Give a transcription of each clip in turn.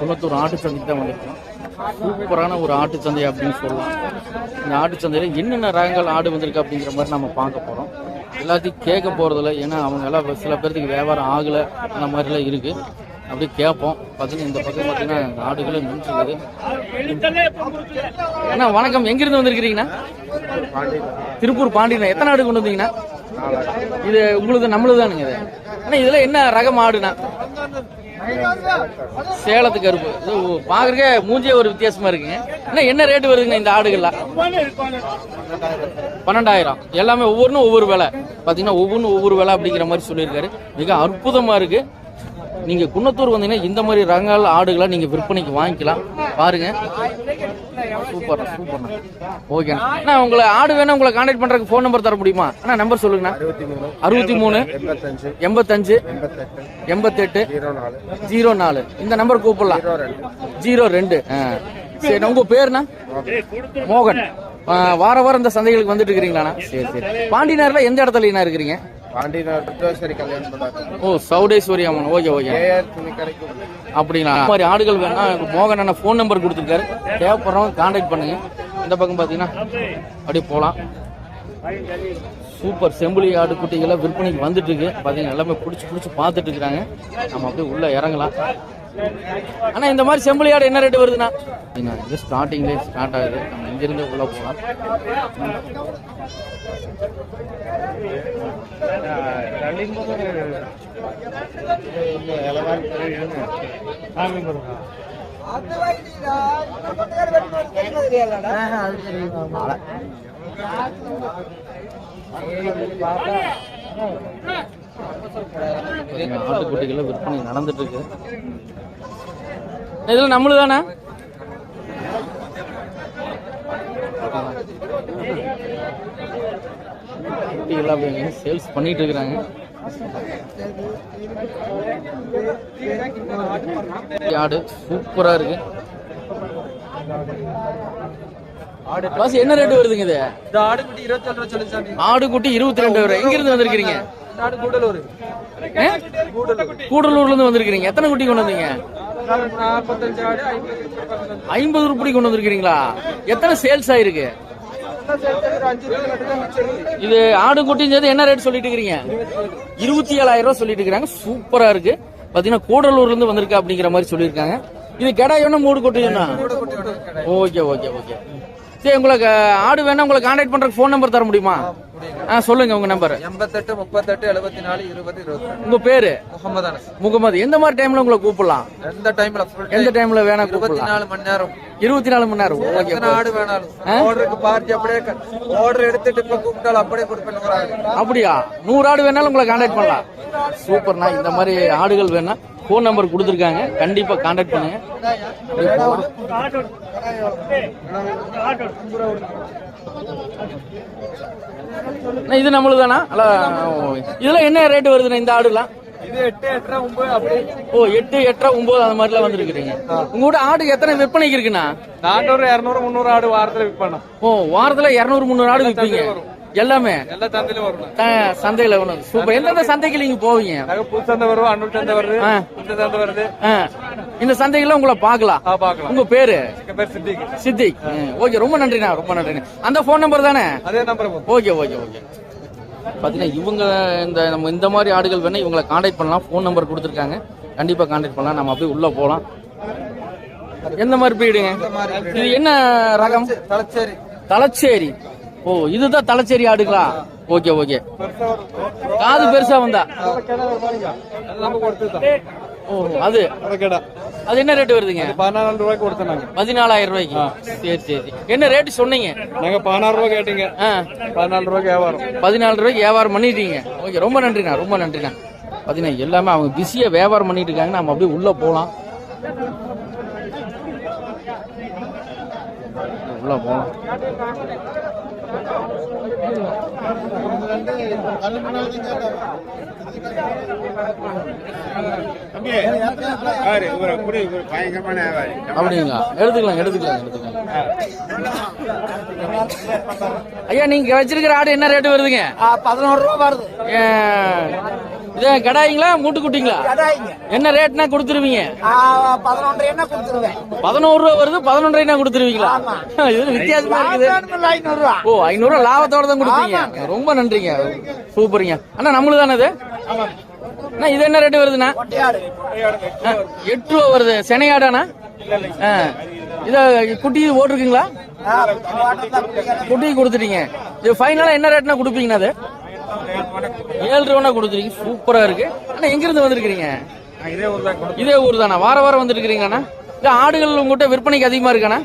குளத்தூர் ஆட்டு சந்தைக்கு தான் வந்திருக்கோம். சூப்பரான ஒரு ஆட்டு சந்தை அப்படின்னு சொல்லலாம். இந்த ஆட்டு சந்தையில் என்னென்ன ரகங்கள் ஆடு வந்திருக்கு அப்படிங்கிற மாதிரி நம்ம பார்க்க போகிறோம் எல்லாத்தையும் கேட்க போகிறதில்ல ஏன்னா அவங்க எல்லாம் சில பேர்த்துக்கு வியாபாரம் ஆகலை அந்த மாதிரிலாம் இருக்குது அப்படியே கேட்போம். பார்த்தீங்கன்னா இந்த பக்கம் பார்த்தீங்கன்னா ஆடுகளும் நின்றுருக்குது அண்ணா வணக்கம். எங்கிருந்து வந்திருக்கிறீங்கண்ணா? திருப்பூர் பாண்டியன். எத்தனை ஆடு கொண்டு வந்தீங்கண்ணா? இது உங்களுக்கு நம்மளுது தானுங்க இது. அண்ணா இதெல்லாம் என்ன ரகம் ஆடுண்ணா? சேலத்து கருப்பு. இது பாக்குறக்க மூஞ்சியே ஒரு வித்தியாசமா இருக்குங்க. என்ன என்ன ரேட் வருதுங்க இந்த ஆடுகள்லாம்? பன்னெண்டாயிரம். எல்லாமே ஒவ்வொன்றும் ஒவ்வொரு விலை. பார்த்தீங்கன்னா ஒவ்வொன்றும் ஒவ்வொரு விலை அப்படிங்கிற மாதிரி சொல்லியிருக்காரு. மிக அற்புதமா இருக்கு. நீங்க குன்னத்தூர் வந்தீங்கன்னா இந்த மாதிரி ரகங்கள் ஆடுகளை நீங்க விற்பனைக்கு வாங்கிக்கலாம். பாருங்க. சூப்பர் சூப்பர் ஓகே அண்ணா உங்களை ஆடு வேணா உங்களை கான்டாக்ட் பண்றதுக்கு ஃபோன் நம்பர் தர முடியுமா? அண்ணா நம்பர் சொல்லுங்கண்ணா. அறுபத்தி மூணு எண்பத்தஞ்சு எண்பத்தெட்டு ஜீரோ நாலு. இந்த நம்பர் கூப்பிடலாம். ஜீரோ ரெண்டு. ஆ. சரி உங்க பேருண்ணா? மோகன். வார வாரம் இந்த சந்தைகளுக்கு வந்துட்டு இருக்கிறீங்களாண்ணா? சரி சரி. பாண்டினார்ல எந்த இடத்துல இருக்கிறீங்க? பாண்டியனார் கல்யாணம் பண்ணாரு. ஓ Chowdeshwari Amman. Okay okay. A R துணி கடைக்கும் அப்படிங்களா? இந்த மாதிரி ஆடுகள் வேணா மோகன் அண்ணா ஃபோன் நம்பர் கொடுத்துருக்காரு. தேவைப்படுறவங்க கான்டாக்ட் பண்ணுங்க. இந்த பக்கம் பார்த்தீங்கன்னா அப்படியே போகலாம். சூப்பர் செம்புலி ஆடு குட்டிகளை விற்பனைக்கு வந்துட்டு இருக்கு. பார்த்தீங்கன்னா எல்லாமே பிடிச்சி பிடிச்சி பார்த்துட்டு இருக்கிறாங்க. நம்ம அப்படியே உள்ள இறங்கலாம். அண்ணா இந்த மாதிரி செம்புலி ஆடு என்ன ரேட்டு வருதுண்ணா? இது ஸ்டார்டிங்லேயே ஸ்டார்ட் ஆகுது. நம்ம இங்கிருந்து உள்ள போகலாம் பார்த்தீங்கன்னா, ஆட்டுக்குட்டிகளை விற்பனை நடந்துட்டு இருக்கு இதெல்லாம் நம்மளு தானே குட்டிகள்லாம் சேல்ஸ் பண்ணிட்டு இருக்கிறாங்க ஆடு சூப்பரா இருக்கு. என்ன ரேட் வருதுங்க இது? ஆடுக்குட்டி இருபத்தி சாமி. ஆடு குட்டி இருபத்தி ரெண்டு வரை எங்க இருந்து வந்திருக்கிறீங்க? கூடலூர்ல இருந்து வந்திருக்கிறீங்க. எத்தனை குட்டி கொண்டு வந்தீங்க? ஐம்பது ரூபாய் கொண்டு வந்திருக்கிறீங்களா? எத்தனை சேல்ஸ் ஆயிருக்கு. இது ஆடு குட்டின்னு சேர்த்து என்ன ரேட் சொல்லிட்டு இருக்கிறீங்க? இருபத்தி ஏழாயிரம் ரூபாய் சொல்லிட்டு இருக்கிறாங்க. சூப்பரா இருக்கு. பாத்தீங்கன்னா கூடலூர்ல இருந்து வந்திருக்கு அப்படிங்கிற மாதிரி சொல்லியிருக்காங்க. இது கெடா என்ன? மூடு கொட்டினா ஓகே ஓகே ஓகே. சரி உங்களுக்கு ஆடு வேணா உங்களை கான்டாக்ட் பண்றதுக்கு ஃபோன் நம்பர் தர முடியுமா? ஆ சொல்லுங்க உங்க நம்பர் எண்பத்தெட்டு முப்பத்தெட்டு எழுபத்தி நாலு இருபது இருபத்தி ரெண்டு. உங்க பேரு? முகமது அனஸ். முகமது. எந்த மாதிரி டைம்ல உங்களை கூப்பிடலாம்? எந்த டைம்ல எந்த டைம்ல வேணா இருபத்தி கூப்பிடலாம். நாலு மணி நேரம். இருபத்தி நாலு மணி நேரம். ஓகே ஆடு வேணாலும். ஆர்டருக்கு பார்ட்டி அப்படியே ஆர்டர் எடுத்துட்டு இப்ப கூப்பிட்டாலும் அப்படியே கொடுப்பேன் அப்படியா? நூறு ஆடு வேணாலும் உங்களை கான்டாக்ட் பண்ணலாம். சூப்பர்ண்ணா இந்த மாதிரி ஆடுகள் வேணா ஃபோன் நம்பர் கொடுத்துருக்காங்க. கண்டிப்பா கான்டாக்ட் பண்ணுங்க. இது நம்மளுக்கு தானா இதெல்லாம் என்ன ரேட் வருதுண்ணா இந்த ஆடுலாம்? ஓ எட்டு எட்டரை ஒன்பது அந்த மாதிரிலாம் வந்துருக்குறீங்க உங்க கூட ஆடு எத்தனை விற்பனைக்கு இருக்குண்ணா? நானூறு இரநூறு முந்நூறு ஆடு வாரத்துல விற்பேன். ஓ வாரத்துல இருநூறு முந்நூறு ஆடு விற்பீங்க. எல்லாமே. எல்லா சந்தையிலும் வரும் சந்தையில ஒண்ணு சூப்பர். எந்தெந்த சந்தைக்கு நீங்க போவீங்க? புது சந்தை வருவோம் அன்னூர் சந்தை வருது. இந்த சந்தை வருது. இந்த சந்தைகள்ல உங்களை பார்க்கலாம். ஆ பாக்கலாம் உங்க பேரு? சித்திக். சித்திக். ஓகே. ரொம்ப நன்றிண்ணா ரொம்ப நன்றிண்ணா. அந்த ஃபோன் நம்பர் தானே? அதே நம்பர் ஓகே ஓகே ஓகே. பார்த்தீங்கன்னா இவங்க இந்த நம்ம இந்த மாதிரி ஆடுகள் வேணா இவங்களை காண்டாக்ட் பண்ணலாம். ஃபோன் நம்பர் கொடுத்துருக்காங்க. கண்டிப்பாக காண்டாக்ட் பண்ணலாம். நம்ம அப்படியே உள்ளே போகலாம். எந்த மாதிரி பீடுங்க இது என்ன ரகம்? தலைச்சேரி. தலச்சேரி. ஓ இதுதான் தலச்சேரி ஆடுங்களா ஓகே ஓகே. காது பெருசா வந்தா? ஓ அது அதை என்ன ரேட் வருதுங்க? பதினாலு ரூபாய்க்கு. கொடுத்தோம் நாங்க பதினாலாயிரம் ரூபாய்க்கு சரி சரி. என்ன ரேட் சொன்னீங்க? நாங்க பதினாறு ரூபாய் கேட்டீங்க. பதினாலு ரூபாய்க்கு வியாபாரம். பதினாலு ரூபாய்க்கு வியாபாரம் பண்ணிட்டீங்க. ஓகே ரொம்ப நன்றிண்ணா ரொம்ப நன்றிண்ணா. பார்த்தீங்கன்னா எல்லாமே அவங்க பிஸியாக வியாபாரம் பண்ணிட்டு இருக்காங்க. நம்ம அப்படியே உள்ளே போகலாம் உள்ளே போகலாம் அப்படிங்களா? எடுத்துக்கலாம் எடுத்துக்கலாம் எடுத்துக்கலாம். ஐயா நீங்க வச்சிருக்கிற ஆடு என்ன ரேட் வருதுங்க? பதினோரு ரூபா வருது. இது கடாயிங்களா மூட்டுக்குட்டிங்களா? கடாயிங்க. என்ன ரேட்னா கொடுத்துருவீங்க? பதினோரு ரூபா வருது பதினொன்றரை கொடுத்துருவீங்களா? இது வித்தியாசமா இருக்குது. ஓ ஐநூறு ரூபா லாபத்தோட தான் கொடுப்பீங்க. ரொம்ப நன்றிங்க. சூப்பருங்க. அண்ணா நம்மளுக்கு தானே இது? அண்ணா இது என்ன ரேட் வருதுண்ணா? எட்டு ரூபா வருது. செனையாடாண்ணா? ஆ, இத குட்டி ஓட்டிருக்கீங்களா. குட்டி கொடுத்துட்டீங்க. இது ஃபைனலா என்ன ரேட்னா கொடுப்பீங்கண்ணா அது? ஏழு ரூபா கொடுத்துருக்கீங்க? சூப்பரா இருக்கு. அண்ணா எங்க இருந்து வந்திருக்கீங்க இதே ஊர் தானா வார வாரம் வந்துருக்கீங்கண்ணா இல்ல ஆடுகள் உங்ககிட்ட விற்பனைக்கு அதிகமா இருக்காண்ணா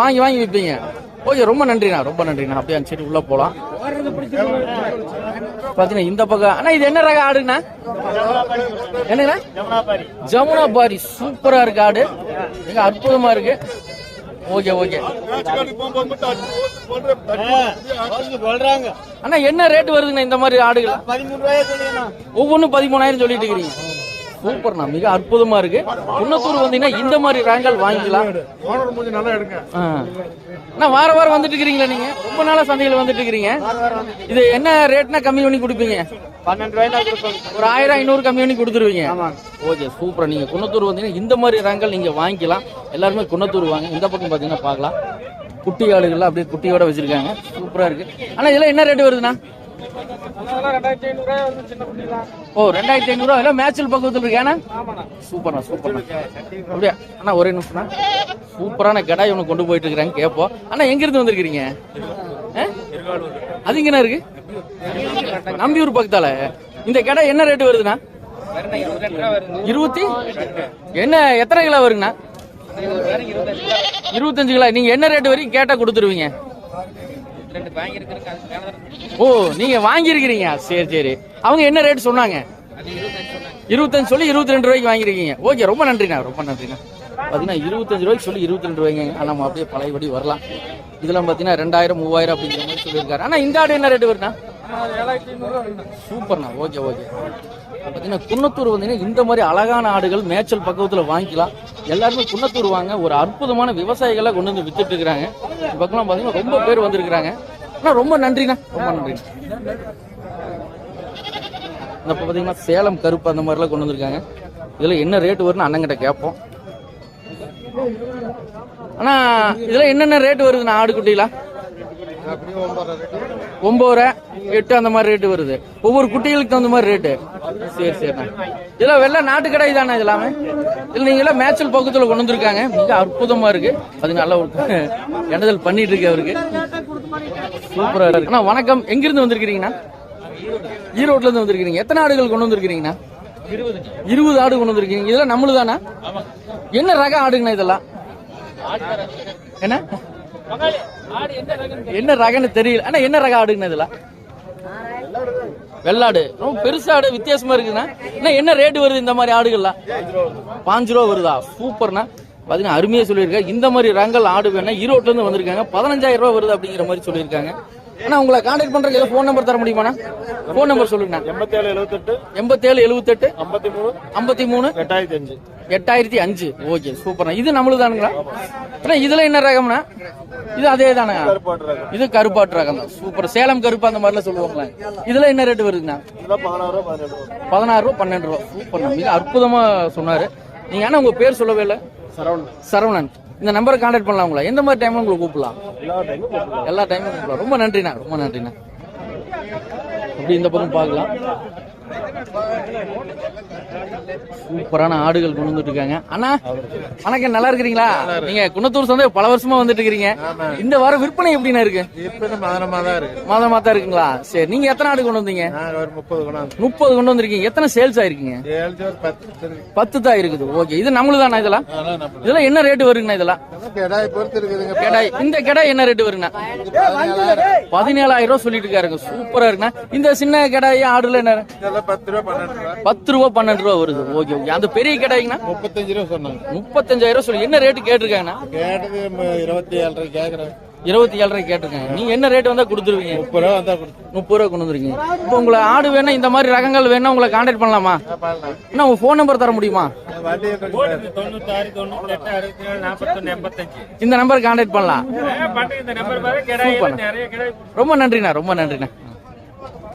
வாங்கி வாங்கி விற்பீங்க. ஓகே ரொம்ப நன்றிண்ணா ரொம்ப நன்றிண்ணா. அப்படியே அந்த சைடு உள்ள போலாம். பாத்தீங்கன்னா இந்த பக்கம் அண்ணா இது என்ன ரக ஆடுங்கண்ணா? என்னங்கண்ணா? ஜமுனா பாரி சூப்பரா இருக்கு ஆடு. அற்புதமா இருக்கு. ஓகே ஓகே அண்ணா என்ன ரேட் வருதுண்ணா இந்த மாதிரி ஆடுகள் ஒவ்வொன்றும் பதிமூணாயிரம் சொல்லிட்டு இருக்கிறீங்க சூப்பர்ண்ணா மிக அற்புதமா இருக்கு. குன்னத்தூர் வந்தீங்கன்னா இந்த மாதிரி ரகங்கள் வாங்கிக்கலாம். ஆ. அண்ணா வார வாரம் வந்துட்டு இருக்கிறீங்களா நீங்க? ரொம்ப நாளா சந்தையில் வந்துட்டு இருக்கிறீங்க. இது என்ன ரேட்னா கம்மி பண்ணி கொடுப்பீங்க? பன்னெண்டு ஒரு ஆயிரம் ஐநூறு கம்மி பண்ணி கொடுத்துருவீங்க. ஓகே சூப்பரா. நீங்க குன்னத்தூர் வந்தீங்கன்னா இந்த மாதிரி ரகங்கள் நீங்க வாங்கிக்கலாம். எல்லாருமே குன்னத்தூர் வாங்க. இந்த பக்கம் பாத்தீங்கன்னா பார்க்கலாம் குட்டி ஆடுகள்லாம் அப்படியே குட்டியோட வச்சிருக்காங்க. சூப்பரா இருக்கு. ஆனா இதெல்லாம் என்ன ரேட் வருதுண்ணா? ஓ ரெண்டாயிரத்தி ஐநூறு ரூபா எல்லாம் மேட்சல் பக்கத்துல இருக்கேண்ணா சூப்பர்ண்ணா சூப்பர்ண்ணா. அப்படியா? அண்ணா ஒரே நிமிஷம்ண்ணா. சூப்பரான கடாய் ஒன்று கொண்டு போயிட்டு இருக்கிறாங்க கேட்போம் அண்ணா எங்க இருந்து வந்திருக்கிறீங்க? அது இங்கண்ணா இருக்கு? நம்பியூர் பக்கத்தால. இந்த கடை என்ன ரேட் வருதுண்ணா? இருபத்தி? என்ன எத்தனை கிலோ வருங்கண்ணா? இருபத்தஞ்சு கிலோ. நீங்க என்ன ரேட் வரைக்கும் கேட்டா கொடுத்துருவீங்க. ஓ நீங்க வாங்கியிருக்கிறீங்க? சரி சரி. அவங்க என்ன ரேட் சொன்னாங்க? இருபத்தஞ்சு சொல்லி இருபத்தி ரெண்டு ரூபாய்க்கு வாங்கியிருக்கீங்க. ஓகே ரொம்ப நன்றிண்ணா ரொம்ப நன்றிண்ணா. பார்த்தீங்கன்னா இருபத்தஞ்சு ரூபாய்க்கு சொல்லி இருபத்தி ரெண்டு ரூபாய்ங்க. ஆனா நம்ம அப்படியே பழையபடி வரலாம். இதெல்லாம் பார்த்தீங்கன்னா ரெண்டாயிரம் மூவாயிரம் அப்படிங்கிற மாதிரி சொல்லியிருக்காரு. ஆனா இந்த ஆடு என்ன ரேட் வருண்ணா சூப்பர்ண்ணா. Okay okay. பார்த்தீங்கன்னா குன்னத்தூர் வந்தீங்கன்னா இந்த மாதிரி அழகான ஆடுகள் மேய்ச்சல் பக்கத்தில் வாங்கிக்கலாம். எல்லாருமே குன்னத்தூர் வாங்க. ஒரு அற்புதமான விவசாயிகளாக கொண்டு வந்து வித்துட்டு இருக்கிறாங்க. பக்கம்லாம் பார்த்தீங்கன்னா ரொம்ப பேர் வந்திருக்கிறாங்க. அண்ணா ரொம்ப நன்றிண்ணா. ரொம்ப நன்றி இந்த பார்த்தீங்கன்னா சேலம் கருப்பு அந்த மாதிரிலாம் கொண்டு வந்திருக்காங்க. இதில் என்ன ரேட் வரும்னு அண்ணங்கிட்ட கேட்போம் அண்ணா இதில் என்னென்ன ரேட் வருதுண்ணா ஆடுக்குட்டிலாம் ஒன்பது எட்டு அந்த மாதிரி ரேட்டு வருது. ஒவ்வொரு குட்டிகளுக்கு தகுந்த மாதிரி ரேட்டு சரி சரிண்ணா இதெல்லாம் வெள்ள நாட்டு கடை தானே இதெல்லாமே? இல்லை நீங்க பக்கத்தில் கொண்டு வந்திருக்காங்க. மிக அற்புதமாக இருக்கு. அது நல்லா ஒரு இடதல் பண்ணிட்டு இருக்கு அவருக்கு. சூப்பராக இருக்கு. அண்ணா வணக்கம். எங்கிருந்து வந்திருக்கிறீங்கண்ணா? ஈரோட்ல இருந்து வந்திருக்கிறீங்க. எத்தனை ஆடுகள் கொண்டு வந்திருக்கிறீங்கண்ணா? இருபது ஆடு கொண்டு வந்திருக்கீங்க இதெல்லாம் நம்மளுதானா? என்ன ரக ஆடுங்கண்ணா இதெல்லாம்? என்ன? என்ன ரகன்னு தெரியல. ஆனா என்ன ரக ஆடுங்கண்ணா இதெல்லாம்? வெள்ளாடு. ரொம்ப பெருசா ஆடு வித்தியாசமா இருக்குண்ணா. அண்ணா என்ன ரேட்டு வருது இந்த மாதிரி ஆடுகள்லாம்? பாஞ்சு ரூபா வருதா? சூப்பர்ண்ணா. பாத்தீங்கன்னா அருமையா சொல்லியிருக்காங்க. இந்த மாதிரி ரங்கல் ஆடு வேணா ஈரோட்ல இருந்து வந்திருக்காங்க. பதினஞ்சாயிரம் ரூபாய் வருது அப்படிங்கிற மாதிரி சொல்லியிருக்காங்க. அண்ணா உங்களை கான்டாக்ட் பண்றதுக்கு ஏதோ ஃபோன் நம்பர் தர முடியுமாண்ணா ஃபோன் நம்பர் சொல்லுங்கண்ணா. எண்பத்தேழு எழுபத்தெட்டு எண்பத்தேழு எழுபத்தெட்டு ஐம்பத்தி மூணு ஐம்பத்தி மூணு எட்டாயிரத்தி அஞ்சு. எட்டாயிரத்தி அஞ்சு. ஓகே சூப்பர்ண்ணா. இது நம்மளுக்கு தானுங்களா அண்ணா இதுல என்ன ரகம்ண்ணா? இது அதே தானே இது கருப்பாட்டு ரகம் தான் சூப்பர். சேலம் கருப்பு அந்த மாதிரிலாம் சொல்லுவாங்களே. இதுல என்ன ரேட் ரூபா பதினாறு ரூபா பன்னெண்டு ரூபா. சூப்பர்ண்ணா. மிக அற்புதமா சொன்னாரு. நீங்க ஆனா உங்க பேர் சொல்லவே இல்லை. சரவணன். சரவணன். இந்த நம்பரை கான்டாக்ட் பண்ணலாம் உங்களை. எந்த மாதிரி டைம்ல உங்களுக்கு கூப்பிடலாம்? எல்லா டைமும் கூப்பிடலாம். எல்லா டைமும் கூப்பிடலாம். ரொம்ப நன்றிண்ணா ரொம்ப நன்றிண்ணா. அப்படி இந்த பக்கம் பார்க்கலாம். சூப்பரான ஆடுகள் கொண்டு வந்துட்டு இருக்காங்க அண்ணா வணக்கம். நல்லா இருக்கிறீங்களா? நீங்க குன்னத்தூர் சந்தை பல வருஷமா வந்துட்டு இருக்கிறீங்க இந்த வாரம் விற்பனை எப்படிண்ணா இருக்கு? தான் மாதம் மாத்தா இருக்குங்களா? சரி நீங்க எத்தனை ஆடு கொண்டு வந்தீங்க? முப்பது கொண்டு வந்திருக்கீங்க. எத்தனை சேல்ஸ் ஆயிருக்கீங்க? பத்து தான் இருக்குது. ஓகே இது நம்மளுதானா இதெல்லாம்? அதெல்லாம் நம்ம இதெல்லாம் என்ன ரேட் வருங்கண்ணா இதெல்லாம்? கெடாய் இந்த கெடாய் என்ன ரேட் வருங்கண்ணா? பதினேழாயிரம் ரூபாய் சொல்லிட்டு இருக்காருங்க. சூப்பரா இருக்குண்ணா. இந்த சின்ன கெடாய் ஆடுல என்ன? இதெல்லாம் ரூபா ரூபா. பத்து ரூபா பன்னெண்டு ரூபா வருது. ஓகே ஓகே அந்த பெரிய கெடாய்ங்கண்ணா முப்பத்தஞ்சு ரூபா சொன்னாங்க. முப்பத்தஞ்சாயிரம் சொல்லி. என்ன ரேட்டு கேட்டிருக்காங்கண்ணா? கேட்டது இருபத்தி ஏழரை கேட்டிருக்காங்க நீங்க என்ன ரேட் வந்தா கொடுத்துருவீங்க? முப்பது ரூபா வந்தா முப்பது ரூபா கொண்டு வந்துருக்கீங்க இப்போ உங்களை ஆடு வேணா இந்த மாதிரி ரகங்கள் வேணா உங்களை கான்டாக்ட் பண்ணலாமா? அண்ணா உங்க ஃபோன் நம்பர் தர முடியுமா? இந்த நம்பருக்கு கான்டாக்ட் பண்ணலாம். இந்த நம்பர் பாரு கிடையாது நிறைய கிடையாது ரொம்ப நன்றிண்ணா ரொம்ப நன்றிண்ணா.